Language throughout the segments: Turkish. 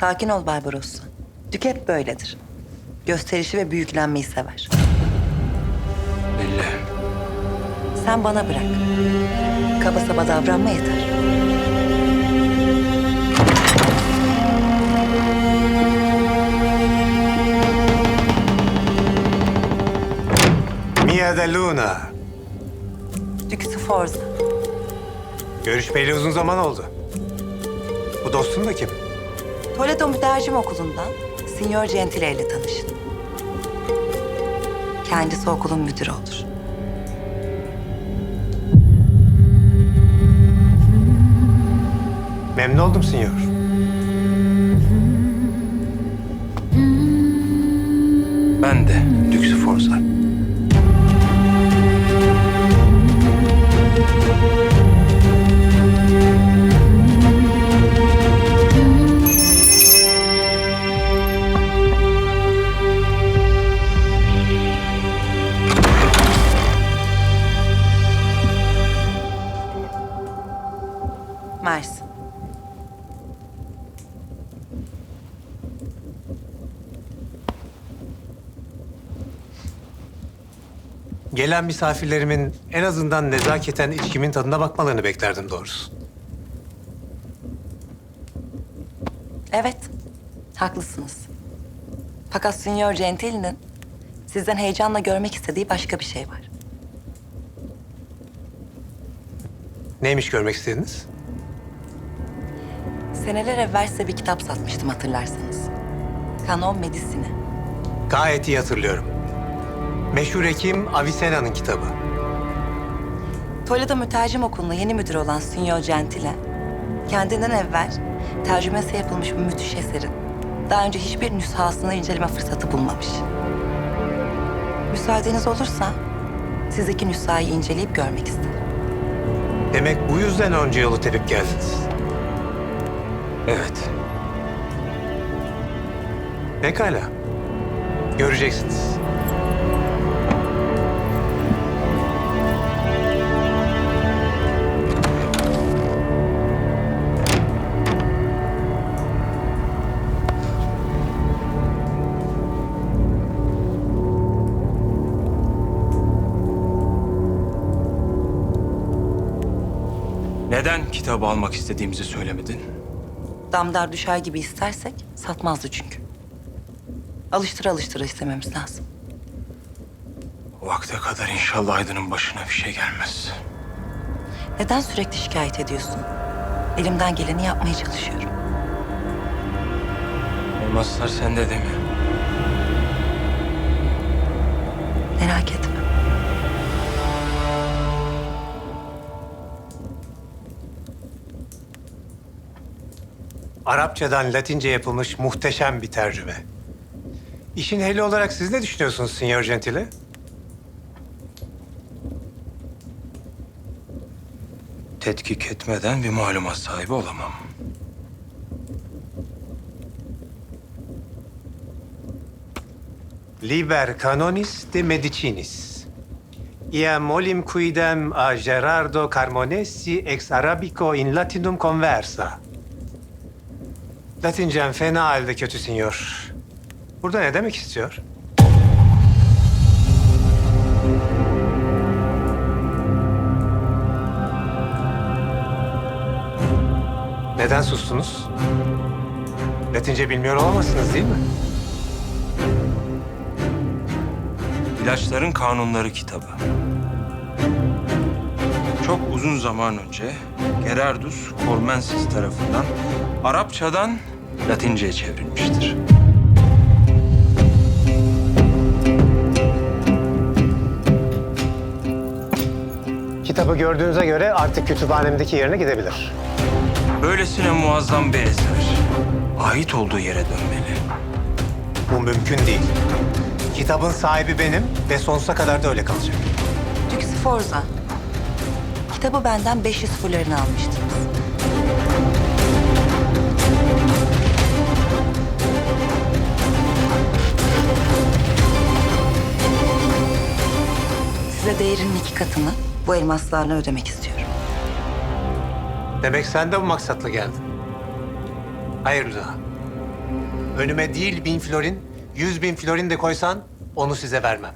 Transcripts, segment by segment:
Sakin ol Barbarossa. Dük hep böyledir. Gösterişi ve büyüklenmeyi sever. Belli. Sen bana bırak. Kaba saba davranma yeter. Mia de Luna. Dük Sforza. Görüşmeyeli uzun zaman oldu. Bu dostun da kim? Toledo Mütercim Okulu'ndan Signor Gentile ile tanışın. Kendisi okulun müdürü olur. Memnun oldum sinyor. Ben de Lüksü Forza. Mersin. Gelen misafirlerimin en azından nezaketen içkimin tadına bakmalarını beklerdim doğrusu. Evet, haklısınız. Fakat Signor Gentile'nin sizden heyecanla görmek istediği başka bir şey var. Neymiş görmek istediniz? Seneler evvel size bir kitap satmıştım hatırlarsanız. Canon Medicine. Gayet iyi hatırlıyorum. Meşhur hekim Avicena'nın kitabı. Toledo Mütercim Okulu'na yeni müdür olan Signor Gentile, kendinden evvel tercümesi yapılmış bu müthiş eserin daha önce hiçbir nüshasını inceleme fırsatı bulmamış. Müsaadeniz olursa sizdeki nüshayı inceleyip görmek isterim. Demek bu yüzden önce yolu tepip geldiniz. Evet. Pekala. Göreceksiniz. Neden kitabı almak istediğimizi söylemedin? Damdar düşer gibi istersek satmazdı çünkü. Alıştıra alıştıra istememiz lazım. O vakte kadar inşallah Aydın'ın başına bir şey gelmez. Neden sürekli şikayet ediyorsun? Elimden geleni yapmaya çalışıyorum. Elmaslar sende değil mi? Merak etme. Arapçadan Latince yapılmış muhteşem bir tercüme. İşin ehli olarak siz ne düşünüyorsunuz Signor Gentile? Tetkik etmeden bir malumat sahibi olamam. Liber canonis de medicinis. Iam olim quidem a Gerardo Carmonesi ex arabico in latinum conversa. Latincem fena halde kötü sinyor. Burada ne demek istiyor? Neden sustunuz? Latince bilmiyor olamazsınız değil mi? İlaçların Kanunları kitabı. Çok uzun zaman önce Gerardus Cormensis tarafından Arapçadan Latince'ye çevrilmiştir. Kitabı gördüğünüze göre artık kütüphanemdeki yerine gidebilir. Böylesine muazzam bir eser ait olduğu yere dönmeli. Bu mümkün değil. Kitabın sahibi benim ve sonsuza kadar da öyle kalacak. Dük Sforza. Kitabı benden 500 fularını almıştınız. Size değerinin iki katını bu elmaslarla ödemek istiyorum. Demek sen de bu maksatla geldin. Hayırlı. Önüme değil bin florin, yüz bin florin de koysan onu size vermem.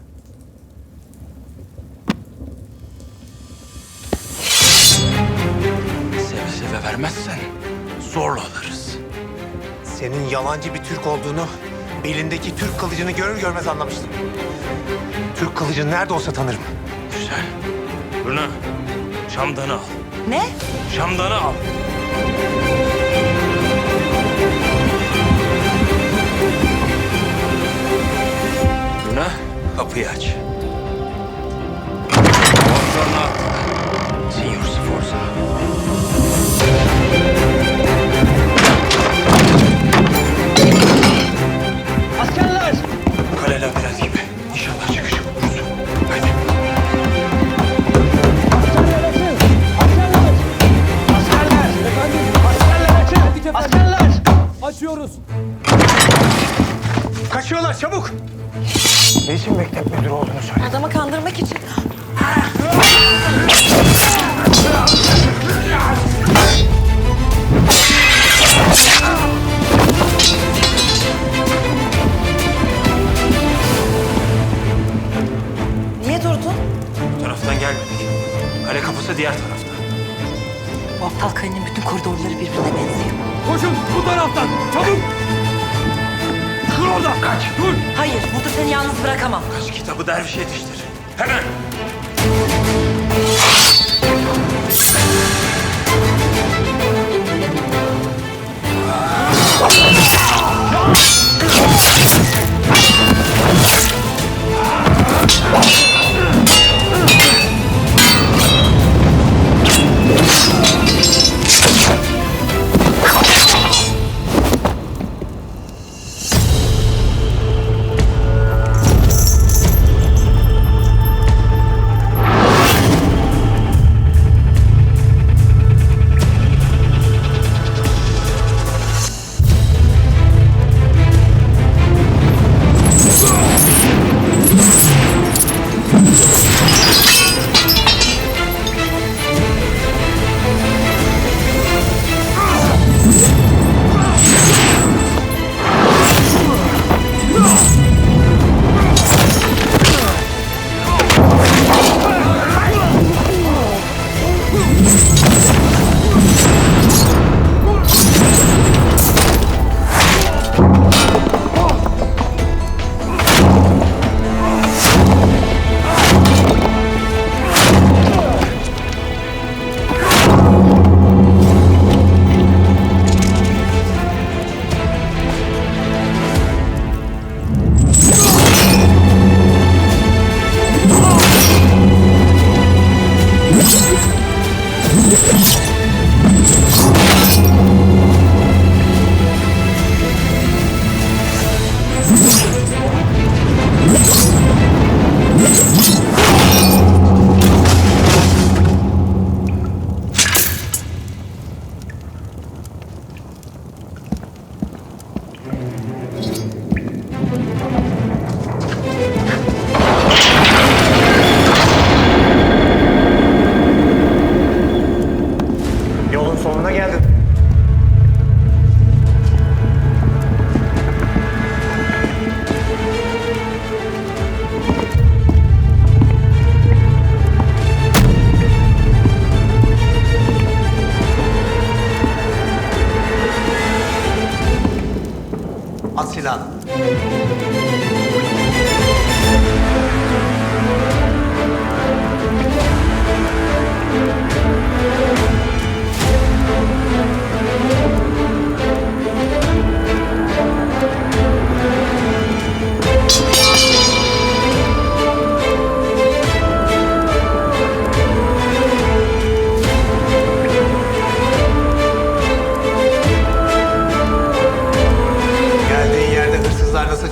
Seve seve vermezsen zorla alırız. Senin yalancı bir Türk olduğunu belindeki Türk kılıcını görür görmez anlamıştım. Türk kılıcın nerede olsa tanırım. Güzel. Luna, şamdanı al. Ne? Şamdanı al. Luna, kapıyı aç. Çabuk! Niçin mektep müdürü olduğunu söyle. Adamı kandırmak için. Niye durdun? Bu taraftan gelmedik. Kale kapısı diğer tarafta. Bu aptal kalenin bütün koridorları birbirine benziyor. Koşun bu taraftan! Çabuk! Kaç! Dur! Hayır, burada seni yalnız bırakamam. Kaç kitabı derviş yetiştir. Hemen. Yolun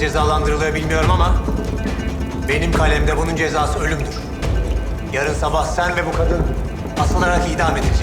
Cezalandırılıyor bilmiyorum ama... ...benim kalemde bunun cezası ölümdür. Yarın sabah sen ve bu kadın asılarak idam edileceksiniz.